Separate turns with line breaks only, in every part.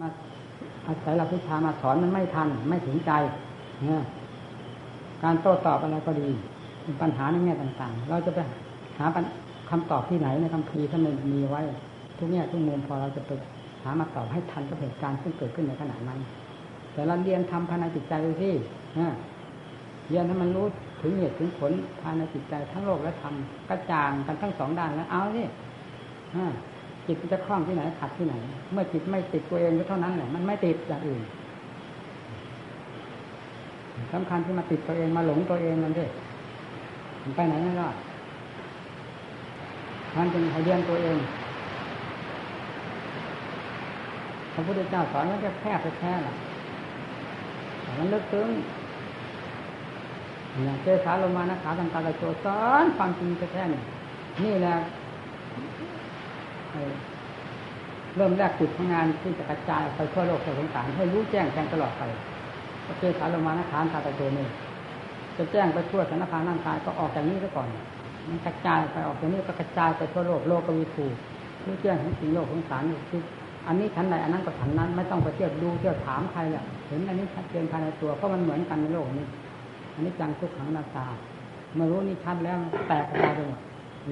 มาอาศัยหลักวิชามาสอนมันไม่ทัน ไม่ถึงใจเนี่ยการโต้ตอบอะไรก็ดีเป็นปัญหาในแง่ต่างๆ เราจะไปหาคำตอบที่ไหนในคำพีท่านมีไว้ ทุกแง่ทุกมุมพอเราจะไปหามาตอบให้ทันกับเหตุการณ์ซึ่งเกิดขึ้นในขณะนั้น แต่เราเรียนทำภายในจิตใจดูที่เรียนให้มันรู้ถึงเหตุถึงผลภายในจิตใจทั้งโลกและธรรมกระจ่างกันทั้งสองด้านแล้วเอาสิ จิตมันจะคล่องที่ไหนขัดที่ไหน เมื่อจิตไม่ติดตัวเองก็เท่านั้นแหละมันไม่ติดอย่างอื่นสำคัญที่มาติดตัวเองมาหลงตัวเองนั่นด้วยมันไปไหนไม่รอดมันจึงให้เรียนตัวเองพระพุทธเจ้าสอนว่าจะแค่ไปแค่ละมันเลึกซึ้งเนี่ยเจสาลงมานะขาตังตาตะโจสอนความจริงแท้ๆนี่นี่แหละ เริ่มแรกจุดของงานที่จะกระจายไปทั่วโลกทั่วสงสารให้รู้แจ้งแจ้งตลอดไปเจสาลมานะขาตาตะโจนี่จะแจ้งไปทั่วสารพานั่งกายก็ออกจากนี้ซะก่อน มันกระจายไปออกจากนี้ก็กระจายไปทั่วโลกโลกก็วีถูรู้แจ้งทั้งสิ่งโลกสงสารคืออันนี้ชั้นใดอันนั้นก็ชั้นนั้นไม่ต้องไปเที่ยวดูเที่ยวถามใครแหละเห็นอันนี้ชัดเจนภายในตัวเพราะมันเหมือนกันในโลกนี้ อันนี้จังทุกขังนาตาเมื่อรู้นี่ชัดแล้วแตกออกมาไปหมด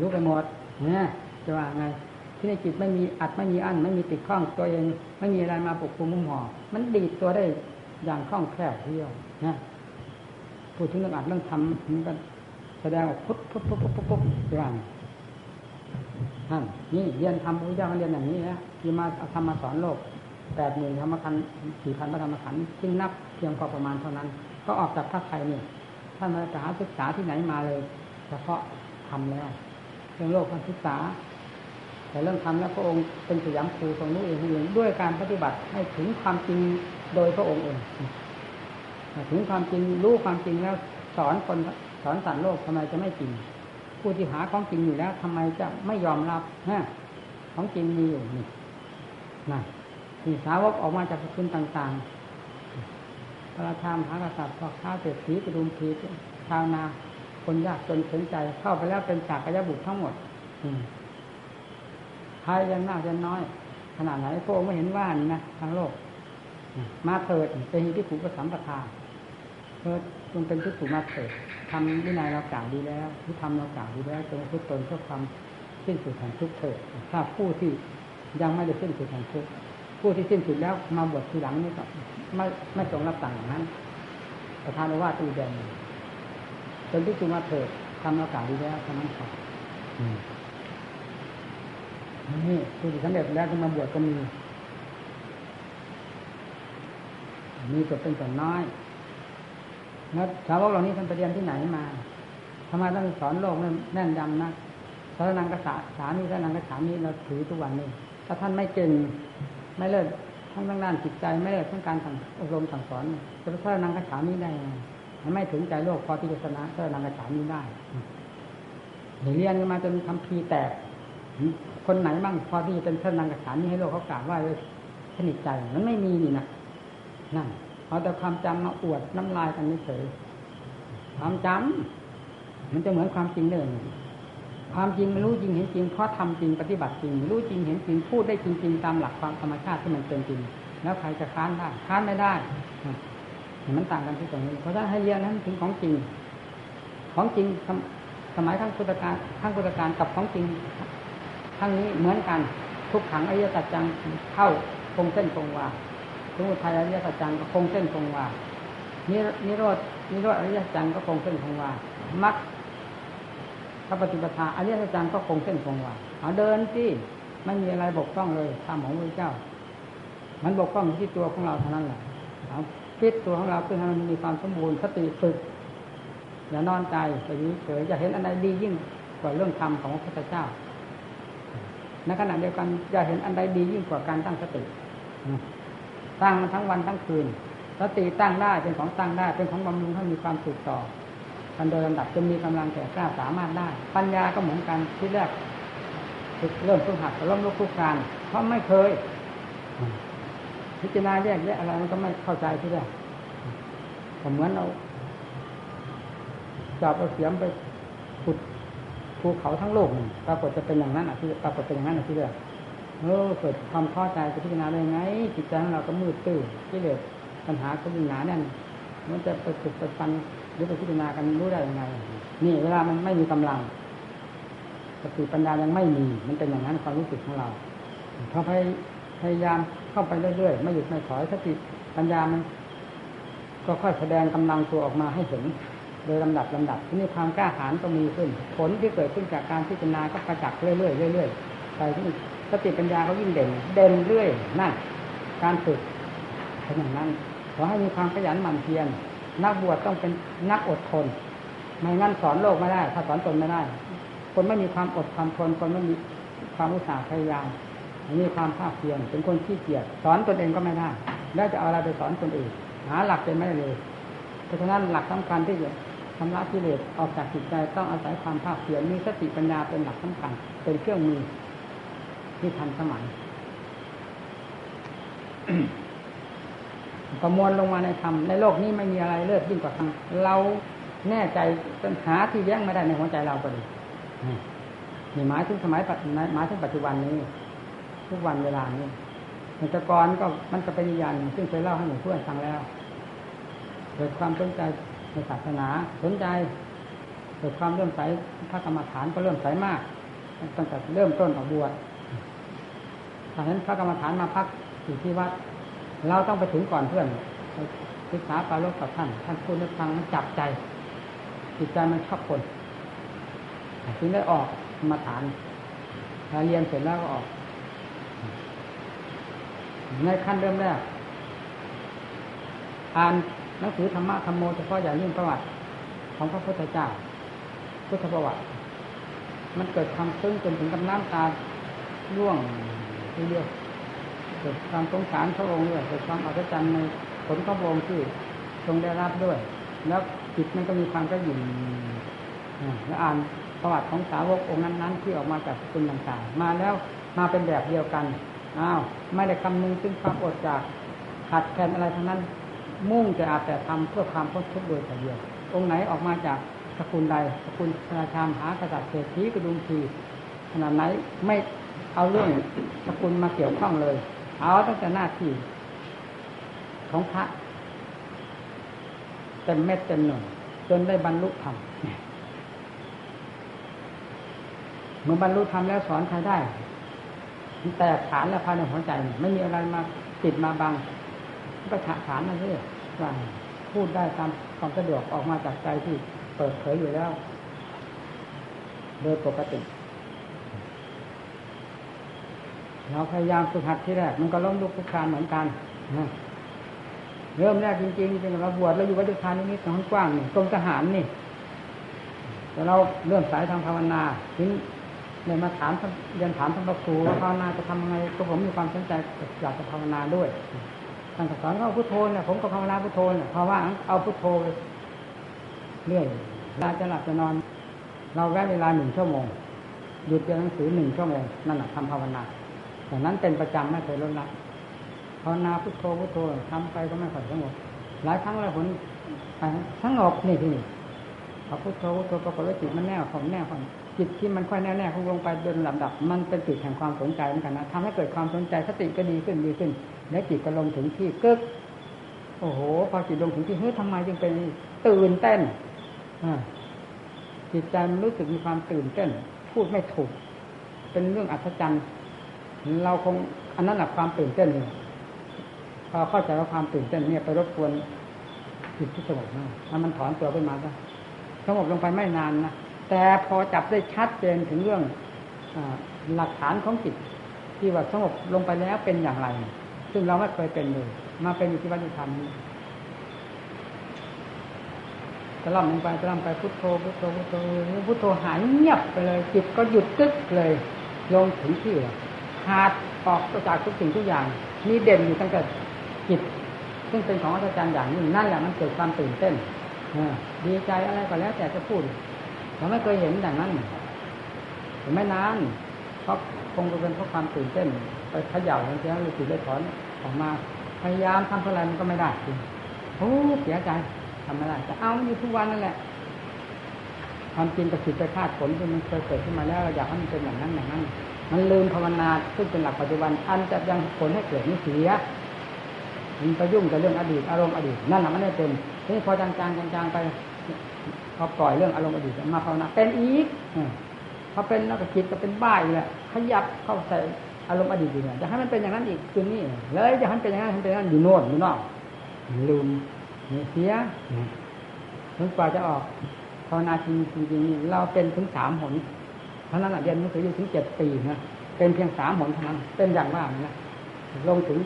รู้ไปหมดเนี่ยจะว่าไง ที่ในจิตไม่มีอัดไม่มีอั้นไม่มีติดข้องตัวเอง ไม่มีอะไรมาปกคลุมมุมห่อมันดีดตัวได้อย่างคล่องแคล่วเที่ยวนะพูดถึงเรื่องอัดเรื่องทำมันก็แสดงออกพุทพุทพุทพุทพุทพุทอย่างท่านนี่เรียนทำพระพุทธเจ้าเรียนอย่างนี้นะที่มาเอาธรรมาสอนโลกแปดหมื่นธรรมคันสี่พันพระธรรมขันธ์จึงนับเพียงพอประมาณเท่านั้น ก็ออกจากพระไทยนี่ท่านมาหาศึกษาที่ไหนมาเลย เฉพาะทำแล้วเรื่องโลกการศึกษา แต่เรื่องทำแล้วพระองค์เป็นสยามครูตรงนี้เองเองด้วยการปฏิบัติให้ถึงความจริงโดยพระองค์เองถึงความจริงรู้ความจริงแล้วสอนคนสอนสัตว์โลกทำไมจะไม่จริงผู้ที่หาของจริงอยู่แล้วทำไมจะไม่ยอมรับฮะของจริงมีอยู่นี่นะที่สาวกออกมาจากคุณต่างๆพระธรรมพระกษัตริย์พ่อข้าเศรษฐีกระดุมพีชาวนาคนยากจนสนใจเข้าไปแล้วเป็นจากกระยบุตรทั้งหมด อื มใครยังมากยังน้อย ขนาดไหนพระองค์ไม่เห็นว่านี่นะทางโลก มาเถิดเป็นที่ผูกประสัมปทาเถิดจงเป็นที่ถูกมาเถิดทำวินัยเรากล่าวดีแล้วที่ทำเรากล่าวดีแล้วจงพุทตนเพื่อความสิ้นสุดแห่งทุกเถิดถ้าผู้ที่ยังไม่ได้สิ้นสุดแห่งทุกผู้ที่สิ้นสุดแล้วมาบวชทีหลังนี่ก็ไม่ไม่ทรงรับสั่งอย่างนั้น ประธานว่าตีแดงจนที่ถูกมาเถิดทำเรากล่าวดีแล้วเท่านั้นครับ นี่ผู้ที่สำเร็จแล้วก็มาบวชก็มีมีก็เป็นส่วนน้อยแล้วชาวโลกเหล่านี้ท่านไปเรียนที่ไหนมาทำไมต้องสอนโลกแน่นยำนะพระนังกษาสามีพระนังกษามีเราถือทุกวันนี้ถ้าท่านไม่เก่งไม่เลิศทั้งทางด้านจิตใจไม่เลิศทั้งการสั่งอบรมสั่งสอนจะพระนังกษามีได้มันไม่ถึงใจโลกพอที่จะชนะพระนังกษามีได้เรียนกันมาจนทำพีแตก คนไหนบ้างพอที่จะเป็นพระนังกษามีให้โลกเขากล่าวว่าสนิทใจมันไม่มีนี่นะนั่นเอาแต่ความจำมาอวดน้ำลายกันนี่เฉยความจำมันจะเหมือนความจริงเลยความจริงมันรู้จริงเห็นจริงเพราะทำจริงปฏิบัติจริง รู้จริงเห็นจริงพูดได้จริง ๆ ตามหลักความธรรมชาติที่มันเป็นจริง แล้วใครจะค้านได้ค้านไม่ได้มันต่างกันที่ตรงนี้เพราะฉะนั้นให้เรียนนั้นถึงของจริง ของจริงสมัยทั้งพุทธการทั้งพุทธการกับของจริง ทั้งนี้เหมือนกันทุกขังอริยสัจจังเข้าคงเส้นคงวาสมุทัยอริยสัจจังก็คงเส้นคงวานิโรธนิโรธอริยสัจจังก็คงเส้นคงวามรรคพระปฏิปทาอริยสัจจังก็คงเส้นคงวาเอาเดินที่ไม่มีอะไรบกพร่องเลยธรรมของพระเจ้า มันบกพร่องที่ตัวของเราเท่านั้นแหละเอาพิจตัวของเราเพื่อให้มันมีความสมบูรณ์สติฝึกอย่านอนใจไปเฉยจะเห็นอะไรดียิ่งกว่าเรื่องธรรมของพระพุทธเจ้า ในขณะเดียวกันจะเห็นอันใดดียิ่งกว่าการตั้งสติตั้งมันทั้งวันทั้งคืนสติตั้งได้เป็นของตั้งได้เป็นของบำรุงให้มีความสุขต่อกันโดยลำดับจนมีกำลังแก่กล้าสามารถได้ ปัญญาก็เหมือนกันที่แรกเริ่มฝึกหัดเริ่มลุกคุกการเพราะไม่เคย พิจารณาแยกแยะอะไรมันก็ไม่เข้าใจที่แรกเหมือนเราจับเอาเสียมไปขุด ภูเขาทั้งโลกนี่ปรากฏจะเป็นอย่างนั้นอะที่ปรากฏเป็นอย่างนั้นอะที่แรกเออเกิดความท้อใจจะพิจารณาได้ไงจิตใจของเราก็มืดตื้อกิเหลสปัญหาก็ยิ่งหนาแน่นมันจะไปฝึกไปฟันหรือไปพิจารณากันรู้ได้ยังไง นี่เวลามันไม่มีกำลังสติปัญญายังไม่มี มันเป็นอย่างนั้นความรู้สึกของเราพอพยายามเข้าไปเรื่อยๆไม่หยุดไม่ถอยสติปัญญามันก็ค่อยแสดงกำลังตัวออกมาให้เห็น โดยลำดับลำดับที่นี่ความกล้าหาญก็มีขึ้น ผลที่เกิดขึ้นจากการพิจารณาก็ประจักษ์เรื่อยๆเรื่อยๆไปที่สติปัญญาก็ยิ่งเด่น เด่นเรื่อยนั่นการฝึกเป็นอย่างนั้นขอให้มีความขยันหมั่นเพียรนักบวชต้องเป็นนักอดทนไม่งั้นสอนโลกไม่ได้ ถ้าสอนตนไม่ได้ คนไม่มีความอดความทนคนไม่มีความอุตสาห์พยายามมีความภาคเพียรเป็นคนขี้เกียจสอนตนเองก็ไม่ได้แล้วจะเอาอะไรไปสอนคนอื่นหาหลักเป็นไม่ได้เลย เพราะฉะนั้นหลักสำคัญที่จะ ชำระกิเลสออกจากจิตใจต้องอาศัยความภาคเพียรมีสติปัญญาเป็นหลักสำคัญเป็นเครื่องมือที่ทันสมัยประมวลลงมาในธรรมในโลกนี้ไม่มีอะไรเลิศยิ่งกว่าธรรมเราแน่ใจจนหาที่แย้งไม่ได้ในหัวใจเราก็ดีนี่หมายถึงสมัยหมายถึงปัจจุบันนี้ ทุกวันเวลานี้แต่ก่อนก็มันก็เป็นอย่างซึ่งเคยเล่าให้หมู่เพื่อนฟังแล้ว เกิดความสนใจ ในศาสนาสนใจเกิดความเริ่มใสพระกรรมฐานก็เริ่มใสมากตั้งแต่เริ่มต้นออกบวชถ้าเห็นพระกรรมฐานมาพักอยู่ที่วัด เราต้องไปถึงก่อนเพื่อนศึกษาปาลบกับท่าน ท่านพูดให้ฟังมันจับใจ จิตใจมันชอบคนถึงได้ออกมาฐานเรียนเสร็จแล้วก็ออก ในขั้นเริ่มแรกอ่าน หนังสือธรรมะธรรมโมเฉพาะอย่างยิ่งประวัติ ของพระพุทธเจ้า พุทธประวัติ มันเกิดความซึ้งจนถึงกับน้ำตาร่วงทีเดียวเกิดความสงสารพระองค์ด้วยเกิดความอัศจรรย์ในผลพระองค์ที่ทรงได้รับด้วย แล้วจิตมันก็มีความกระยิ่มแล้วอ่านประวัติของสาวกองค์นั้นๆ ที่ออกมาจากสกุลต่างๆ มาแล้วมาเป็นแบบเดียวกันอ้าวไม่ได้คำนึงซึ่งความอดจากขาดแคลนอะไรทั้งนั้น มุ่งจะอาแต่ทำเพื่อความพ้นทุกข์โดยแต่เดียว องค์ไหนออกมาจากสกุลใดสกุลราชามหากษัตริย์เศรษฐีกระดุมทีขนาดไหนไม่เอาเรื่องสกุลมาเกี่ยวข้องเลย เอาตั้งแต่หน้าที่ของพระเต็มเม็ดเต็มหน่วยจนได้บรรลุธรรมเมื่อบรรลุธรรมแล้วสอนใครได้แตกฐานแล้วภายในหัวใจ ไม่มีอะไรมาติดมาบัง ก็ถาฐานนั่นเองว่าพูดได้ตามความสะดวกออกมาจากใจที่เปิดเผยอยู่แล้ว โดยปกติ เราพยายามฝึกหัดที่แรก มันก็ล้มลุกคลุกคลานเหมือนกันเริ่มแรกจริงๆเป็นเราบวชเราอยู่วัดดุคานิมิตของกว้างนี่กรมทหารนี่แต่เราเริ่มสายทางภาวนาถึงเนี่ยมาถามเรียนถามท่านพระครูว่าภาวนาจะทำยังไงก็ผมมีความสนใจอยากจะภาวนาด้วย ท่านสอนเขาพุทโธเนี่ยผมก็ภาวนาพุทโธเนี่ยเพราะว่าเอาพุทโธเรื่อยเวลาจะหลับจะนอน เราแวะเวลาหนึ่งชั่วโมงหยุดเรียนหนังสือหนึ่งชั่วโมงนั่นแหละทำภาวนาแต่นั้นเป็นประจำไม่เคยลดละภาวนาพุทโธพุทโธทำไปก็ไม่ค่อยสงบหลายครั้งหลายผลสงบนี่ที่นี่พอพุทโธพุทโธปรากฏว่าจิตมันแน่ของแน่ของจิตที่มันค่อยแน่แน่คงลงไปโดยลำดับ มันเป็นจุดแห่งความสนใจเหมือนกันนะทำให้เกิดความสนใจสติก็ดีขึ้นดีขึ้น และจิตก็ลงถึงที่กึก โอ้โห พอจิตลงถึงที่เฮ้ยทำไมจึงเป็นตื่นเต้นจิตใจมันรู้สึกมีความตื่นเต้น พูดไม่ถูก เป็นเรื่องอัศจรรย์ เราคงอันนั้นแหละความตื่นเต้นเลยพอเข้าใจว่าความตื่นเต้นเนี่ยไปรบกวนจิตที่สงบมากถ้ามันถอนตัวขึ้นมาก็สงบลงไปไม่นานนะแต่พอจับได้ชัดเจนถึงเรื่องอหลักฐานของจิตที่ว่าสงบลงไปแล้วเป็นอย่างไร ซึ่งเราไม่เคยเป็นเลย มาเป็นอยู่ที่วัดธรรมนี้จะล่ำลงไปจะล่ำไปพุทโธพุทโธพุทโธพุทโธหายเงียบไปเลยจิตก็หยุดตึ๊กเลย ลงถึงที่ขาดออกจากทุกสิ่งทุกอย่างมีเด่นอยู่ตั้งแต่จิต ซึ่งเป็นของอาจารย์อย่างนี้นั่นแหละมันเกิดความตื่นเต้นดีใจอะไรก็แล้วแต่จะพูดเราไม่เคยเห็นอย่างนั้นแต่ไม่นาน เพราะคงจะเป็นเพราะความตื่นเต้นไปขย่าแล้วแล้วจิตได้ถอนออกมาพยายามทำเท่าไรมันก็ไม่ได้จริงโอ้เสียใจทำไม่ได้จะเอาอยู่ทุกวันนั่นแหละความจริงกับจิตไปคาดผลที่มันเคยเกิดขึ้นมาแล้วเราอยากให้มันเป็นอย่างนั้นอย่างนั้น มันลืมภาวนาซึ่งเป็นหลักปัจจุบัน อันจะยังผลให้เกิดนิเสียมันไปยุ่งกับเรื่องอดีตอารมณ์อดีตนั่นแหละมันไม่เป็นทีนี้พอจางๆจางๆไปพอปล่อยเรื่องอารมณ์อดีตมาภาวนาเป็นอีก พอเป็นแล้วก็จิตก็เป็นบ้าอีกแหละขยับเข้าใส่อารมณ์อดีตอีกเนี่ยจะให้มันเป็นอย่างนั้นอีกคืนนี้เลยจะให้มันเป็นอย่างนั้นให้เป็นอย่างนั้นอยู่โน่นอยู่นอกลืมเสียถึงกว่าจะออกภาวนาจริงจริงเราเป็นถึงสามหนเท่าะนั้นเรียนหนังสืออยู่ถึงเจ็ดปีนะเป็นเพียงสามหนเท่านั้นเป็นอย่างว่านะลงถึง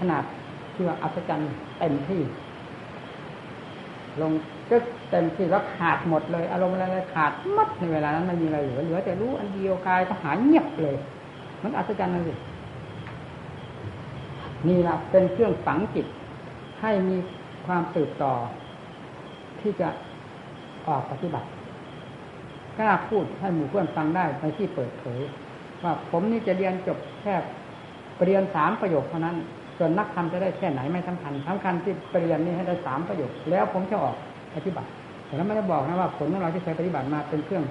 ขนาดที่ว่าอัศจรรย์เต็มที่ ลง จึ๊กเต็มที่แล้วขาดหมดเลย อารมณ์อะไรขาดมัดในเวลานั้นไม่มีอะไรเหลือเหลือแต่รู้อันเดียวกายก็หายเงียบเลย มันอัศจรรย์เลยนี่แหละเป็นเครื่องฝังจิต ให้มีความสืบต่อ ที่จะออกปฏิบัติกล้าพูดให้หมู่เพื่อนฟังได้ในที่เปิดเผยว่าผมนี่จะเรียนจบแค่เรียนสามประโยคเท่านั้น ส่วนนักธรรมจะได้แค่ไหนไม่สำคัญสำคัญที่เรียนนี้ให้ได้สามประโยค แล้วผมจะออก ปฏิบัติ แต่แล้วไม่ได้บอกนะว่าผลของเราที่เคยปฏิบัติมาเป็นเครื่อง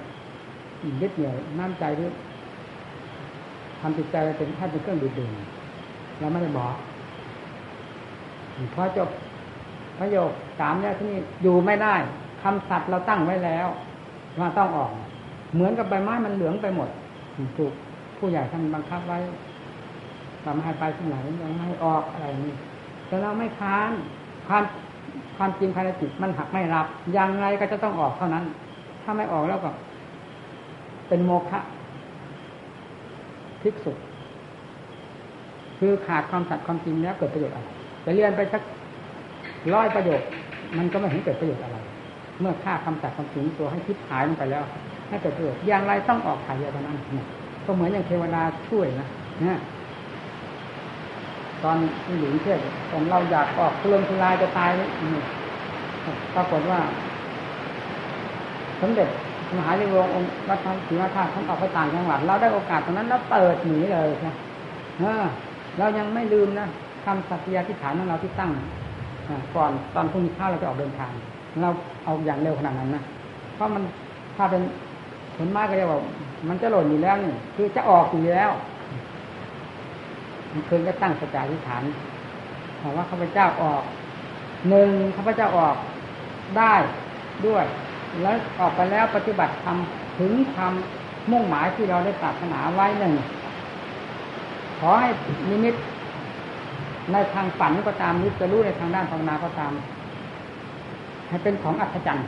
ยึดเหนี่ยวน้ำใจหรือทำจิตใจเป็นแค่เป็นเครื่องดูดดื่มเราไม่ได้บอกพอจบประโยคสามเนี่ยที่นี่อยู่ไม่ได้คำสัตว์เราตั้งไว้แล้วว่าต้องออก เหมือนกับใบไม้มันเหลืองไปหมดถูกผู้ใหญ่ท่านบังคับไว้ทำให้ไปที่ไหนยังไม่ออกอะไรนี่แต่เราไม่ค้านความ ความจริงภายในจิตมันหักไม่รับ ยังไงก็จะต้องออกเท่านั้น ถ้าไม่ออกแล้วก็ เป็นโมฆะทิกสุด คือขาดความสัตย์ความจริงแล้วเกิดประโยชน์อะไรจะเรียนไปสักร้อยประโยชน์มันก็ไม่เห็นเกิดประโยชน์อะไร เมื่อฆ่าคำสัตย์ความจริงตัวให้ทิพหายลงไปแล้วให้เกิดประโยชน์อย่างไรต้องออกขายเท่านั้นก็เหมือนอย่างเทวดาช่วยนะนะ ตอนที่หญิงเทศตอนเราอยากออกทุรนทุรายจะตายปรากฏว่าสมเด็จมหาลิวงองค์วัดพระศรีวัฒน์ท่านออกไปต่างจังหวัดเราได้โอกาสตรงนั้นแล้วเปิดหนีเลยนะเรายังไม่ลืมนะคำสัตยาธิฐานของเราที่ตั้งก่อนตอนพรุ่งนี้ข้าเราจะออกเดินทาง เราเอาอย่างเร็วขนาดนั้นนะเพราะมันถ้าเป็นผลมากก็จะบอกมันจะหล่นอยู่แล้วนี่คือจะออกอยู่แล้ว มันคืนก็ตั้งสัจจาธิฐานบอกว่าข้าพเจ้าออกหนึ่งข้าพเจ้าออกได้ด้วย แล้วออกไปแล้วปฏิบัติทำถึงทำมุ่งหมายที่เราได้ปรารถนาไว้หนึ่งขอให้นิมิตในทางฝันก็ตามนิจะรู้ในทางด้านภาวนาก็ตาม ให้เป็นของอัศจรรย์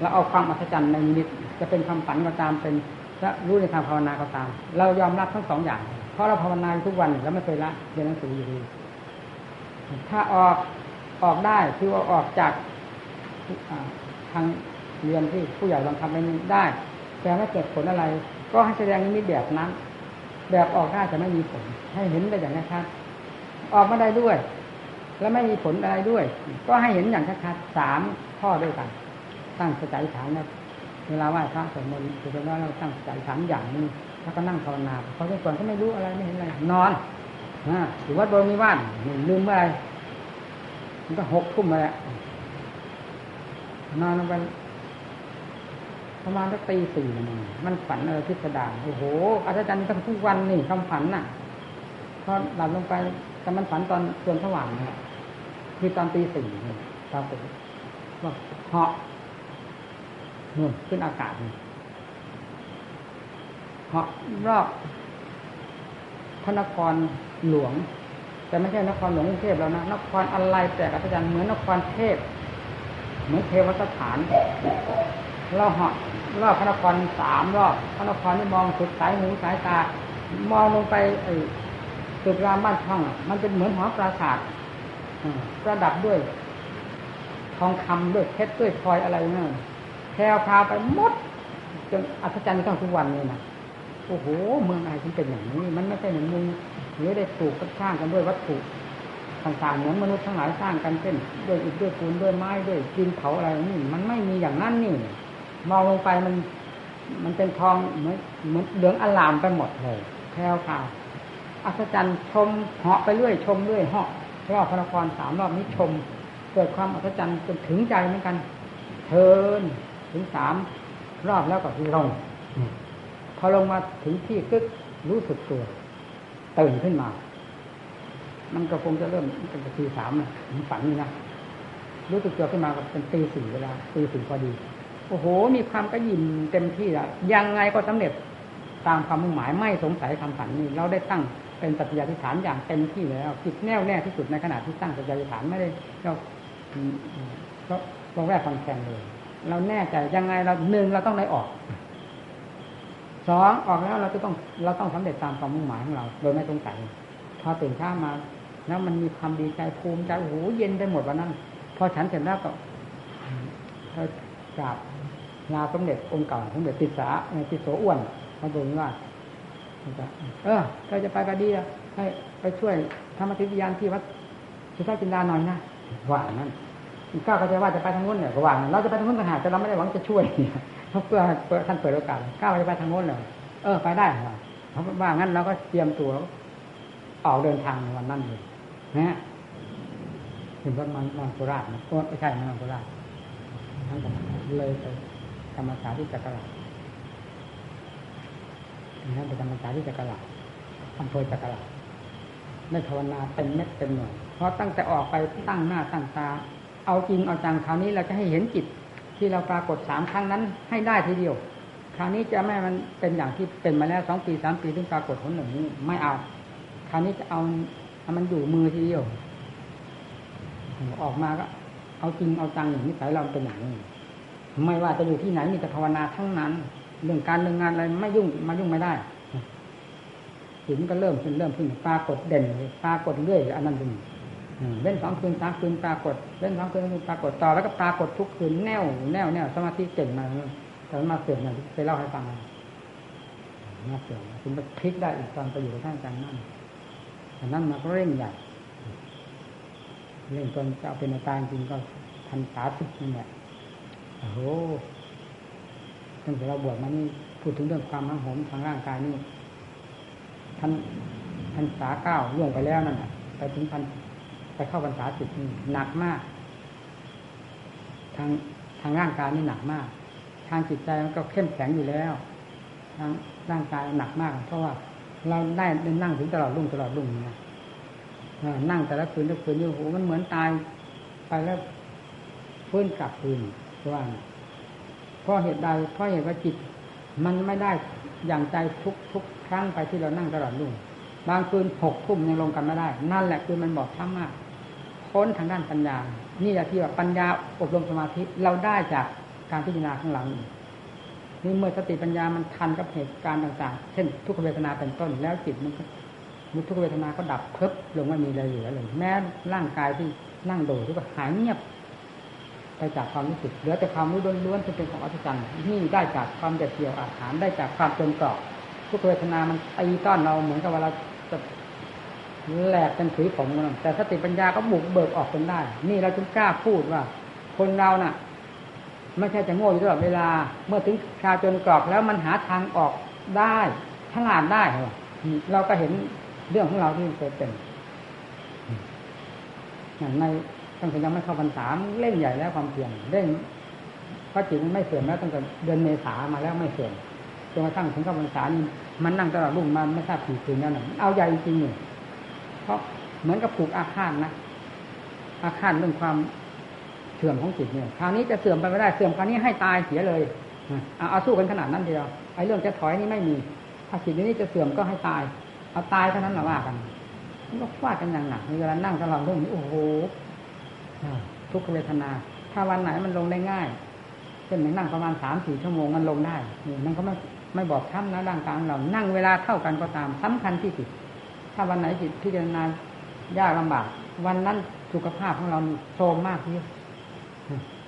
เราเอาความอัศจรรย์ในนิมิตจะเป็นความฝันก็ตามเป็นและรู้ในทางภาวนาก็ตาม เรายอมรับทั้งสองอย่าง เพราะเราภาวนาทุกวันแล้วไม่เคยละเรียนหนังสืออยู่ดี ถ้าออกออกได้คือว่าออกจากทางเรียนที่ผู้ใหญ่บังคับไปได้ แต่ไม่เกิดผลอะไร ก็ให้แสดงนิมิตแบบนั้น แบบออกได้จะไม่มีผล ให้เห็นได้อย่างชัดออกมาได้ด้วย แล้วไม่มีผลอะไรด้วย ก็ให้เห็นอย่างชัดๆสามข้อด้วยกัน ตั้งสติฐานนะเวลาไหว้พระสวดมนต์คือเป็นว่าเราตั้งใจฐานอย่างนี้ แล้วก็นั่งภาวนาพอที่ก่อนก็ไม่รู้อะไรไม่เห็นอะไรนอนนะหรือว่าโดนมีว่านลืมอไรมันก็หกทุ่มมาแล้วนอนลงไปประมาณสักตีสี่มันฝันอะไรพิสดารโอ้โหอาจารย์ตั้งทุกวันนี่คำฝันน่ะพอหลับลงไปแต่มันฝันตอนส่วนสว่างนะคือตอนตีสี่ตอนตื่นว่าเหาะนู่นขึ้นอากาศ เหาะรอบพระนครหลวง แต่ไม่ใช่นครหลวงกรุงเทพแล้วนะนครอะไรแต่อัศจรรย์เหมือนนครเทพเหมือนเทวสถานเราเหาะรอบพระนครสามรอบพระนครที่มองสุดสายหูสายตา มองลงไปไอ้ตึกรามบ้านช่องมันเป็นเหมือนหอปราสาทประดับด้วย ทองคำด้วยเพชรด้วยพลอยอะไรเนั่นแพรวพาไปมดจนอัศจรรย์ต้องทุกวันนี้นะ โอ้โห เมืองไทยถึงเป็นอย่างนี้ มันไม่ใช่เหมือนมึงหรือได้ปลูกสร้างกันด้วยวัตถุต่างๆเหมือนมนุษย์ทั้งหลายสร้างกันเช่นด้วยอิฐด้วยปูนด้วยไม้ด้วยดินเผาอะไรนี่มันไม่มีอย่างนั้นนี่มองลงไปมัน มันเป็นทองเหมือนเหมือนเหลืองอลามไปหมดเลยแพรวพาอัศจรรย์ชมเหาะไปเรื่อยชมเรื่อยเหาะรอบพระนครสามรอบนี้ชม เกิดความอัศจรรย์จนถึงใจเหมือนกันเทินถึงสามรอบแล้วก็ที่ลง พอลงมาถึงที่กึกรู้สึกตัวตื่นขึ้นมา มันก็คงจะเริ่มเป็นตีสามนะฝันนี่นะรู้สึกตัวขึ้นมาก็เป็นตีสี่เวลาตีสี่พอดี โอ้โห มีความกระยิมเต็มที่ล้วยังไงก็สำเร็จตามความมุ่งหมายไม่สงสัยคำฝันนี้ เราได้ตั้งเป็นสัจจะทิฏฐานอย่างเต็มที่แล้วจิตแน่วแน่ที่สุดในขณะที่ตั้งสัจจะทิฏฐานไม่ได้เราก็เราแวกฟังแข่งเลย เราแน่ใจยังไงเราหนึ่งเราต้องได้ออก สองออกแล้วเราจะต้องเราต้องสำเร็จตามความมุ่งหมายของเรา โดยไม่สงสัยพอตื่นเช้ามา แล้วมันมีความดีใจภูมิใจโอ้โหเย็นได้หมดวันนั้นพอฉันเสร็จแล้วก็กราบลาสมเด็จองค์เก่าสมเด็จติสาติโสอ้วนเขาบอกว่าเออเราจะไปก็ดีอะให้ไปช่วยธรรมทิฏยานที่วัดสุทธาจินดาหน่อยนะว่านั้นก้าวก็จะว่าจะไปทางโน้นเนี่ยก็ว่าเราจะไปทางโน้นต่างหากแต่เราไม่ได้หวังจะช่วย เขาเพื่อท่านเปิดโอกาสก้าวไปทางโน้นเลยเออไปได้เพราะว่างั้นเราก็เตรียมตัวออกเดินทางวันนั้นเลยนะถึงว่ามันนอนโคราชนะไม่ใช่มันโคราชทั้งหมดเลยไปธรรมศาสตร์ที่จักรราชนั่นเป็นธรรมศาสตร์ที่จักรราชอำเภอจักรราชได้ภาวนาเต็มเม็ดเต็มหน่วยเพราะตั้งแต่ออกไปตั้งหน้าตั้งตา เอาจริงเอาจังคราวนี้เราจะให้เห็นจิต ที่เราปรากฏสามครั้งนั้น ให้ได้ทีเดียว คราวนี้จะไม่มันเป็นอย่างที่เป็นมาแล้วสองปีสามปีถึงปรากฏผลหนึ่งนี้ไม่เอา คราวนี้จะเอามันอยู่มือทีเดียว ออกมาก็ เอาจริงเอาจังอย่างนี้สายเราเป็นอย่างนี้ไม่ว่าจะอยู่ที่ไหนมีแต่ภาวนาทั้งนั้น เรื่องการเรื่องงานอะไรไม่ยุ่งมายุ่งไม่ได้หินก็เริ่มขึ้นเริ่มขึ้นปรากฏเด่นปรากฏเรื่อยอันนั้นเป็น เล่นสองคืนสามคืนปรากฏเล่นสองคืนปรากฏต่อแล้วก็ปรากฏทุกคืนแน่วแน่วแน่วสมาธิเก่งมาแต่มาเสื่อมอย่างที่เคยเล่าให้ฟังมาเสื่อมคุณไปพลิกได้อีกตอนไปอยู่ในท่านกลางนั่นแต่นั่นมาก็เร่งใหญ่เร่งจนจะเอาเป็นอาการจริงก็พันสาสิบนี่แหละโอ้โหตั้งแต่เราบวชมานี่พูดถึงเรื่องความหังหมทางร่างกายนี่ท่านพันสาเก้าล่วงไปแล้วนั่นแหะไปถึงพัน ไปเข้าพรรษาสิบหนักมาก ทางทางร่างกายนี่หนักมาก ทางจิตใจมันก็เข้มแข็งอยู่แล้ว ทางร่างกายหนักมาก เพราะว่าเราได้นั่งถึงตลอดรุ่งตลอดรุ่งนะนั่งแต่ละคืนละคืนนี่โอ้โหมันเหมือนตายไปแล้วฟื้นกลับคืนว่าเพราะเหตุใดเพราะเหตุว่าจิต มันไม่ได้อย่างใจทุกทุกครั้งไปที่เรานั่งตลอดรุ่งบางคืนหกทุ่มยังลงกันไม่ได้ นั่นแหละคือมันบอกช้ำมาก พ้นทางด้านปัญญา นี่แหละที่ว่าปัญญาอบรมสมาธิเราได้จากการพิจารณาข้างหลังนี่เมื่อสติปัญญามันทันกับเหตุการณ์ต่างๆ เช่น ทุกเวทนาเป็นต้น แล้วจิตมันก็มุทุกเวทนาก็ดับเพิบลงไม่มีอะไรเหลือเลยแม้ร่างกายที่นั่งโดดก็หายเงียบ ไปจากความรู้สึกเหลือแต่ความรู้ล้วนๆที่เป็นของอัศจรรย์นี่ได้จากความเด็ดเดี่ยวอาหารได้จากความจนเกาะทุกเวทนามันตีต้อนเราเหมือนกับว่าเราจะ แหลกเป็นถุยผมกันแต่สติปัญญาก็บุกเบิกออกจนได้ นี่เราจึงกล้าพูดว่า คนเราน่ะ ไม่ใช่จะโง่อยู่ตลอดเวลา เมื่อถึงชาจนกรอกแล้วมันหาทางออกได้ฉลาดได้เราก็เห็นเรื่องของเราที่เคยเป็นอย่างในตั้งแต่ยังไม่เข้าพรรษาเล่นใหญ่แล้วความเพียรเล่นพระจิตมันไม่เสื่อมแล้วตั้งแต่เดือนเมษามาแล้วไม่เสื่อมจนกระทั่งถึงเข้าพรรษานี่มันนั่งตลอดรุ่งมันไม่ทราบกี่คืนแล้วนะเอาใหญ่จริงๆ เพราะเหมือนกับผูกอาฆาตนะอาฆาตเรื่องความเสื่อมของจิตเนี่ยคราวนี้จะเสื่อมไปไม่ได้เสื่อมคราวนี้ให้ตายเสียเลยเอาเอาสู้กันขนาดนั้นเดียวไอ้เรื่องจะถอยนี่ไม่มี ถ้าจิตนี้จะเสื่อมก็ให้ตาย เอาตายเท่านั้นแหละว่ากันมันก็ฟาดกันอย่างหนักเวลานั่งตลอดเรื่องนี้โอ้โหทุกเวทนา ถ้าวันไหนมันลงได้ง่ายเช่นนั่งประมาณสามสี่ชั่วโมงมันลงได้มันก็ไม่ไม่บอกช้ำนะร่างกายเรานั่งเวลาเท่ากันก็ตามสำคัญที่สุด ถ้าวันไหนจิตพิจารณายากลำบาก วันนั้นสุขภาพของเราโทรมมากที่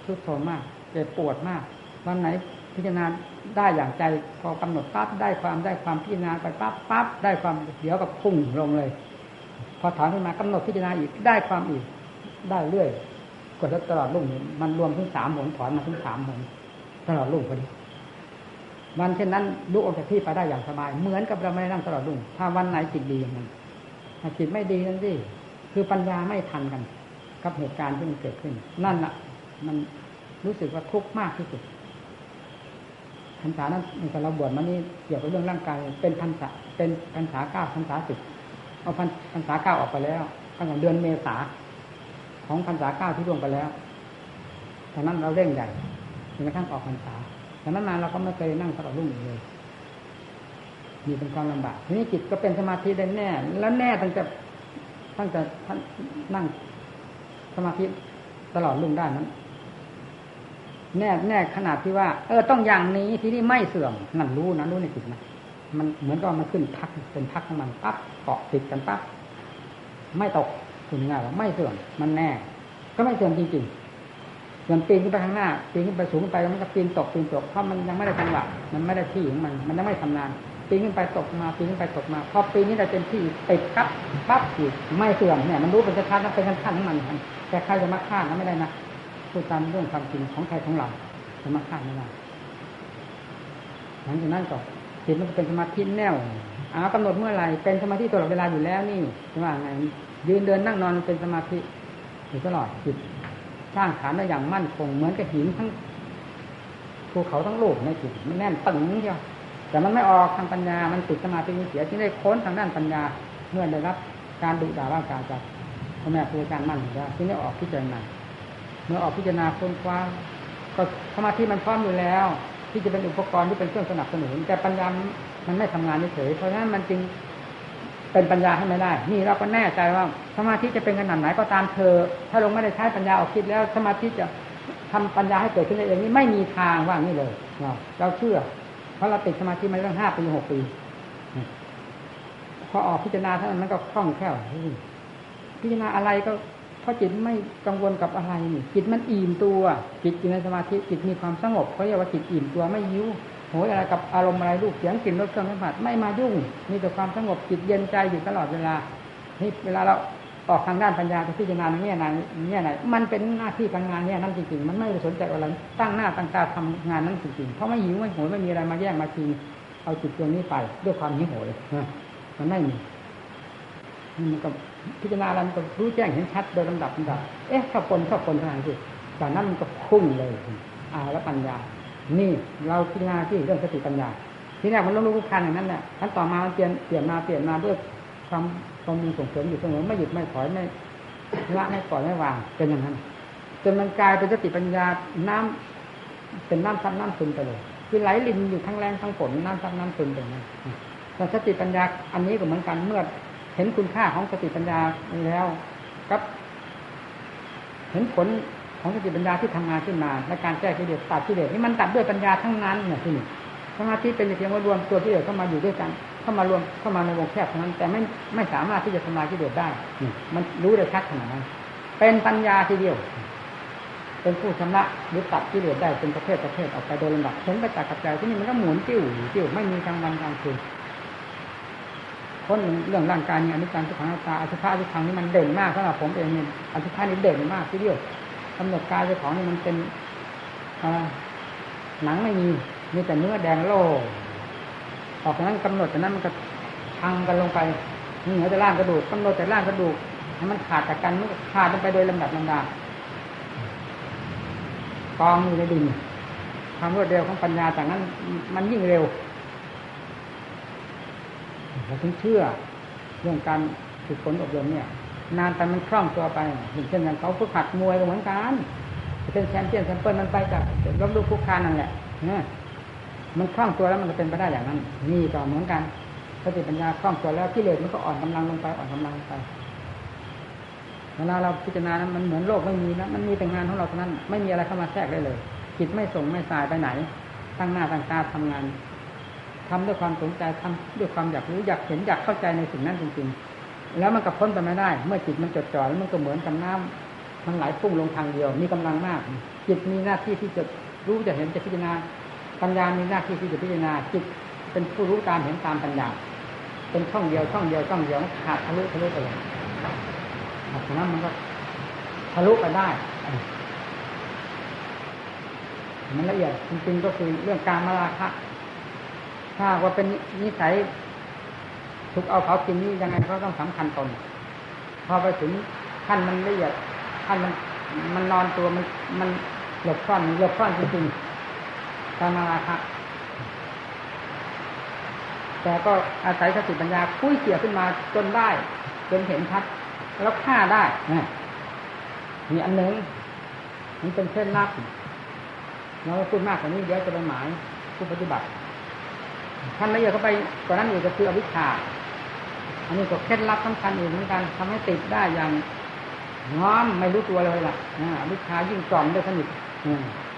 ทุกโทรมมากเจ็บปวดมาก วันไหนพิจารณาได้อย่างใจพอกำหนดปั๊บได้ความได้ความพิจารณาไปปั๊บปั๊บได้ความเดี๋ยวกับพุ่งลงเลย พอถอนขึ้นมากำหนดพิจารณาอีกได้ความอีก ได้เรื่อยกดตลอดรุ่งมันรวมถึงสามหนถอนมาถึงสามหนตลอดรุ่งพอดี วันเช่นนั้นลุกออกจากที่ไปได้อย่างสบาย เหมือนกับเราไม่ได้นั่งตลอดรุ่ง ถ้าวันไหนจิตดีอย่างนั้นถ้าจิตไม่ดีนั่นสิคือปัญญาไม่ทันกัน กับเหตุการณ์ที่มันเกิดขึ้น นั่นแหละมันรู้สึกว่าทุกข์มากที่สุดพรรษานั้นในการเราบวชมานี่เกี่ยวกับเรื่องร่างกายเป็นพรรษาเป็นพรรษาเก้าพรรษาสิบเอาพรรษาเก้าออกไปแล้วตั้งแต่เดือนเมษาของพรรษาเก้าที่ล่วงไปแล้วตอนนั้นเราเร่งใหญ่จนกระทั่งออกพรรษา แต่นั้นนานเราก็ไม่เคยนั่งสักรุ่งเลยมีเป็นความลำบากทีนี้จิตก็เป็นสมาธิได้แน่ แล้วแน่ตั้งแต่ตั้งแต่ท่านนั่งสมาธิตลอดรุ่งได้นั้น แน่แน่ขนาดที่ว่า เออต้องอย่างนี้ที่นี่ไม่เสื่อมนั่นรู้นะรู้ในจิตนะมันเหมือนกับมันขึ้นพักเป็นพักของมันปั๊บเกาะติดกันปั๊บไม่ตกคุณง่ายว่าไม่เสื่อมมันแน่ ก็ไม่เสื่อมจริงๆ ส่วนปีนขึ้นไปข้างหน้าปีนขึ้นไปสูงขึ้นไปมันก็ปีนตกปีนตกเพราะมันยังไม่ได้จังหวะมันไม่ได้ที่ของมัน มันยังไม่ทำนานปีนขึ้นไปตกมาปีนขึ้นไปตกมาพอปีนี้เราเต็มที่ติดปั๊บปั๊บอีกไม่เสื่อมเนี่ยมันรู้เป็นชัดๆนะเป็นขั้นๆของมันแต่ใครจะมาฆ่านะไม่ได้นะพูดตามเรื่องความจริงของใครของเราจะมาฆ่าไม่ได้หลังจากนั้นก็จิตมันเป็นสมาธิแน่วอากำหนดเมื่อไหร่เป็นสมาธิตลอดเวลาอยู่แล้วนี่จะว่าไงยืนเดินนั่งนอนเป็นสมาธิอยู่ตลอดจิต สร้างฐานได้อย่างมั่นคง เหมือนกับหินทั้งภูเขาทั้งโลกในจิตมันแน่นตึงเดียวแต่มันไม่ออกทางปัญญา มันติดสมาธิเสียที่ได้ค้นทางด้านปัญญา เมื่อได้รับการดุด่าว่ากาวจากพ่อแม่ครูอาจารย์มั่นแล้วที่นี้ออกพิจารณาเมื่อออกพิจารณาค้นคว้าก็สมาธิมันพร้อมอยู่แล้ว ที่จะเป็นอุปกรณ์ที่เป็นเครื่องสนับสนุน แต่ปัญญามันไม่ทำงานเฉยเพราะฉะนั้นมันจึง เป็นปัญญาให้ไม่ได้ นี่เราก็แน่ใจว่าสมาธิจะเป็นขนาดไหนก็ตามเธอ ถ้าลงไม่ได้ใช้ปัญญาออกคิดแล้วสมาธิจะทำปัญญาให้เกิดขึ้นได้เองนี่ไม่มีทางว่างี้เลยเราเราเชื่อ เพราะเราติดสมาธิมาตั้งห้าปีหกปีพอออกพิจารณาเท่านั้นมันก็คล่องแคล่วพิจารณาอะไรก็เพราะจิตไม่กังวลกับอะไรนี่จิตมันอิ่มตัว จิตอยู่ในสมาธิจิตมีความสงบเขาเรียกว่าจิตอิ่มตัวไม่ยิ้ว โหยอะไรกับอารมณ์อะไรรูปเสียงกลิ่นรสเครื่องสัมผัสไม่มายุ่ง มีแต่ความสงบจิตเย็นใจอยู่ตลอดเวลานี่เวลาเราออกทางด้านปัญญาจะพิจารณาในแง่ไหนแง่ไหนมันเป็นหน้าที่การงานเนี่ยนั่นจริงๆ มันไม่สนใจอะไรตั้งหน้าตั้งตาทำงานนั้นจริงๆเพราะไม่หิวไม่โหยไม่มีอะไรมาแย่งมาชิงเอาจิตดวงนี้ไปด้วยความหิวโหยมันไม่มีมันก็พิจารณาอะไรมันก็รู้แจ้งเห็นชัดโดยลำดับลำดับเอ๊ะข้าปนข้าปนทางที่จากนั้นมันก็พุ่งเลยอ่าแล้วปัญญา นี่เราพิจารณาที่เรื่องสติปัญญาที่แรกมันล้มลุกคลานอย่างนั้นแหละขั้นต่อมามันเปลี่ยนเปลี่ยนมาเปลี่ยนมาด้วยความความมีส่งเสริมอยู่เสมอไม่หยุดไม่ถอยไม่ละไม่ปล่อยไม่วางเป็นอย่างนั้นจนมันกลายเป็นสติปัญญาน้ำเป็นน้ำซับน้ำซึมไปเลยคือไหลลินอยู่ทั้งแรงทั้งฝนน้ำซับน้ำซึมไปนั้นแต่สติปัญญาอันนี้ก็เหมือนกันเมื่อเห็นคุณค่าของสติปัญญาแล้วกับ เห็นผล ของสติปัญญาที่ทำงานขึ้นมาในการแก้กิเลสตัดกิเลสนี่มันตัดด้วยปัญญาทั้งนั้นเนี่ยที่นี่สมาธิเป็นเพียงว่ารวมตัวกิเลสเข้ามาอยู่ด้วยกัน เข้ามารวมเข้ามาในวงแคบเท่านั้น แต่ไม่ไม่สามารถที่จะทำลายกิเลสได้มันรู้ได้ชัดขนาดนั้นเป็นปัญญาทีเดียว เป็นผู้ชำระหรือตัดกิเลสได้เป็นประเภทประเภทออกไปโดยลำดับเห็นไปจากกับใจที่นี่มันก็หมุนติ้วติ้วไม่มีกลางวันกลางคืนคนเรื่องร่างกายนี่อนิจจังทุกขังตาอสุภะทุกขังนี่มันเด่นมากสำหรับผมเองเนี่ยอสุภะนี่เด่นมากทีเดียว กำหนดกายเจ้าของนี่มันเป็นหนังไม่มีมีแต่เนื้อแดงโล่ออกจากนั้นกำหนดจากนั้นมันก็พังกันลงไปนี่เหนือแต่ร่างกระดูกกำหนดแต่ร่างกระดูกให้มันขาดจากกันมันขาดลงไปโดยลำดับลำดากองอยู่ในดินความรวดเร็วของปัญญาจากนั้น มันยิ่งเร็วเราถึงเชื่อเรื่องการฝึกฝนอบรมเนี่ย นานไปมันคล่องตัวไปเช่นอย่างเขาฝึกหัดมวยก็เหมือนกันเป็นแชมเปี้ยนแชมเปี้ยนมันไปจากล้มลุกคุกคานนั่นแหละเนี่ยมันคล่องตัวแล้วมันจะเป็นไปได้อย่างนั้นนี่ก็เหมือนกันสติปัญญาคล่องตัวแล้วกิเลสมันก็อ่อนกำลังลงไปอ่อนกำลังไปเวลาเราพิจารณานั้นมันเหมือนโลกไม่มีนะมันมีแต่งานของเราเท่านั้น ไม่มีอะไรเข้ามาแทรกได้เลยจิตไม่ส่งไม่สายไปไหน ตั้งหน้าตั้งตาทำงานทำด้วยความสนใจทำด้วยความอยากรู้อยากเห็นอยากเข้าใจในสิ่งนั้นจริงๆ แล้วมันก็พ้นไปไม่ได้ เมื่อจิตมันจดจ่อแล้วมันก็เหมือนกับน้ำมันไหลพุ่งลงทางเดียว มีกำลังมาก จิตมีหน้าที่ที่จะรู้จะเห็นจะพิจารณาปัญญามีหน้าที่ที่จะพิจารณาจิตเป็นผู้รู้ตามเห็นตามปัญญาเป็นช่องเดียวช่องเดียวช่องเดียวขาดทะลุทะลุไปเลยฉะนั้นมันก็ทะลุไปได้มันละเอียดจริงๆก็คือเรื่องการมาราคะถ้าว่าเป็นนิสัย ถูกเอาเผากินนี่ยังไงก็ต้องสำคัญตน พอไปถึงขั้นมันละเอียดขั้นมันมันนอนตัวมันมันหลบซ่อนหลบซ่อนจริงๆการมาราคะแต่ก็อาศัยสติปัญญาคุ้ยเกี่ยขึ้นมาจนได้จนเห็นชัดแล้วฆ่าได้นะมีอันหนึ่งมันเป็นเคล็ดลับเราพูดมากกว่านี้เดี๋ยวจะไปหมายผู้ปฏิบัติท่านละเอียดเข้าไปกว่านั้นอีกก็คืออวิชชา อันนี้ก็เคล็ดลับสำคัญอีกเหมือนกันทำให้ติดได้อย่างง้อมไม่รู้ตัวเลยล่ะอวิชชายิ่งจอมได้สนิท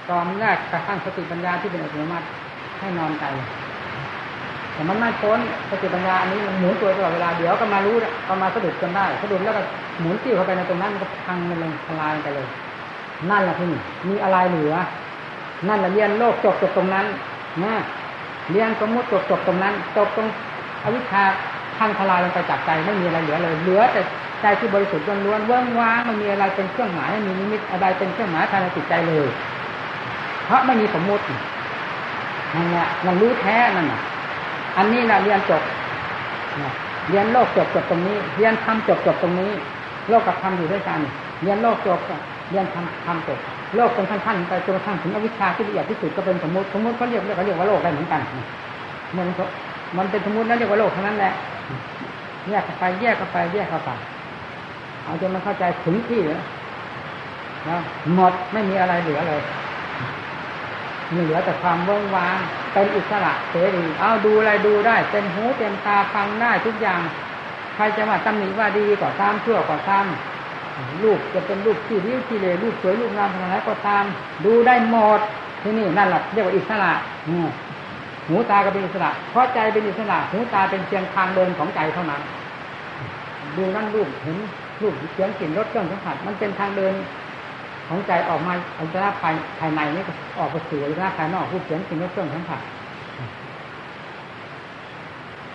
จอมแรกกระทั่งสติปัญญาที่เป็นอัตโนมัติให้นอนใจแต่มันไม่พ้นสติปัญญาอันนี้มันหมุนตัวตลอดเวลาเดี๋ยวก็มารู้ก็มาสะดุดจนได้สะดุดแล้วก็หมุนติ้วเข้าไปในตรงนั้นมันก็พังมันลงทลายไปเลย นั่นแหละที่นี่มีอะไรเหลือ นั่นแหละเรียนโลกจบจบตรงนั้นนะเรียนสมมติจบจบตรงนั้นจบตรงอวิชชา พังทลายลงไปจากใจไม่มีอะไรเหลือเลยเหลือแต่ใจที่บริสุทธิ์ล้วนๆเวิ้งว้างมันมีอะไรเป็นเครื่องหมายไม่มีนิมิตอะไรเป็นเครื่องหมายภายในจิตใจเลย เพราะไม่มีสมมุตินั่นแหละมันรู้แท้นั่นน่ะ อันนี้นะเรียนจบเรียนโลกจบจบตรงนี้ เรียนธรรมจบจบตรงนี้ โลกกับธรรมอยู่ด้วยกัน เรียนโลกจบเรียนธรรมธรรมจบโลกเป็นขั้นๆไปจนกระทั่งถึงอวิชชาที่ละเอียดที่สุดก็เป็นสมมติสมมติเขาเรียกเรียกเขาเรียกว่าโลกได้เหมือนกันมันมันเป็นสมมตินั้นเรียกว่าโลกเท่านั้นแหละ แยกไป แยกเข้าไป แยกเข้าไปเอาจนมันเข้าใจถึงที่แล้วนะหมดไม่มีอะไรเหลือเลยมีเหลือแต่ความว่างว่างเป็นอิสระเสรีเอาดูอะไรดูได้เป็นหูเต็มตาฟังได้ทุกอย่างใครจะว่าตำหนิว่าดีก็ตามชั่วก็ตามลูกจะเป็นลูกที่ริ้วที่เลลูกสวยลูกงามขนาดไหนก็ตาม ดูได้หมดที่นี่นั่นแหละเรียกว่าอิสระอื หูตาก็เป็นอิสระ เพราะใจเป็นอิสระ หูตาเป็นเพียงทางเดินของใจเท่านั้น ดูนั่นรูปเห็นรูปเสียงกลิ่นรสเครื่องสัมผัสมันเป็นทางเดินของใจออกมาอันตราภายภายในนี่ออกไปสู่อันตราภายนอกรูปเสียงกลิ่นรสเครื่องสัมผัส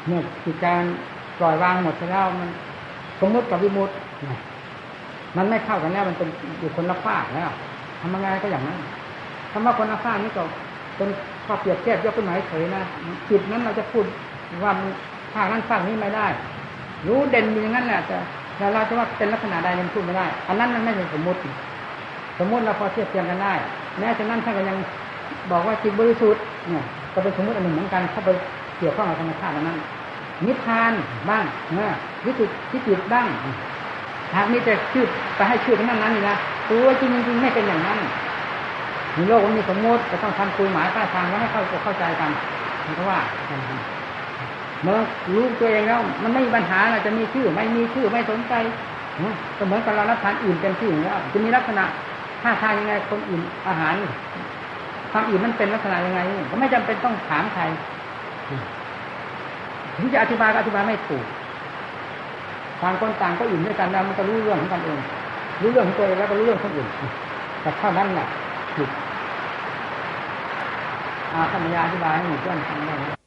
เนี่ยคือการปล่อยวางหมดแล้วมันสมมติกับวิมุตติมันไม่เข้ากันแล้วมันเป็นอยู่คนละฝากแล้วทำยังไงก็อย่างนั้นคำว่าคนละฝากนี่ก็ เป็นข้อเปรียบเทียบยกขึ้นมาเฉยนะจิตนั้นเราจะพูดว่าฝากนั้นฝากนี้ไม่ได้ รู้เด่นอย่างนั้นแหละแต่แต่เราจะว่าเป็นลักษณะใดมันพูดไม่ได้ อันนั้นมันไม่เป็นสมมติ สมมติเราพอเทียบเทียงกันได้แม้ฉะนั้นท่านก็ยังบอกว่าจิตบริสุทธิ์เนี่ยก็เป็นสมมติอันหนึ่งเหมือนกันเข้าไปเกี่ยวข้องกับธรรมชาตินั้น นิพพานบ้างนะวิสุทธิจิตบ้างหากมีแต่ชื่อไปให้ชื่อทั้งนั้นนั้นนี่นะตัวจริงจริงไม่เป็นอย่างนั้น ในโลกมันมีสมมติจะต้องทำคุยหมายป้าทางแล้วให้เข้าเข้าใจกันเพราะว่าเมื่อรู้ตัวเองแล้ว มันไม่มีปัญหาเราจะมีชื่อ ไม่มีชื่อไม่สนใจก็เหมือนกับเรารับทานอื่นเป็นชื่อแล้วจะมีลักษณะท่าทางยังไงคนอื่นอาหารความอื่นมันเป็นลักษณะยังไง ก็ไม่จำเป็นต้องถามใครถึงจะอธิบายก็อธิบายไม่ถูกต่างคนต่างก็อื่นด้วยกันแล้วมันก็รู้เรื่องของกันเองรู้เรื่องของตัวเองแล้วก็รู้เรื่องคนอื่นแต่เท่านั้นแหละถูก อาธรรมยาอธิบายให้หมู่เพื่อนฟังได้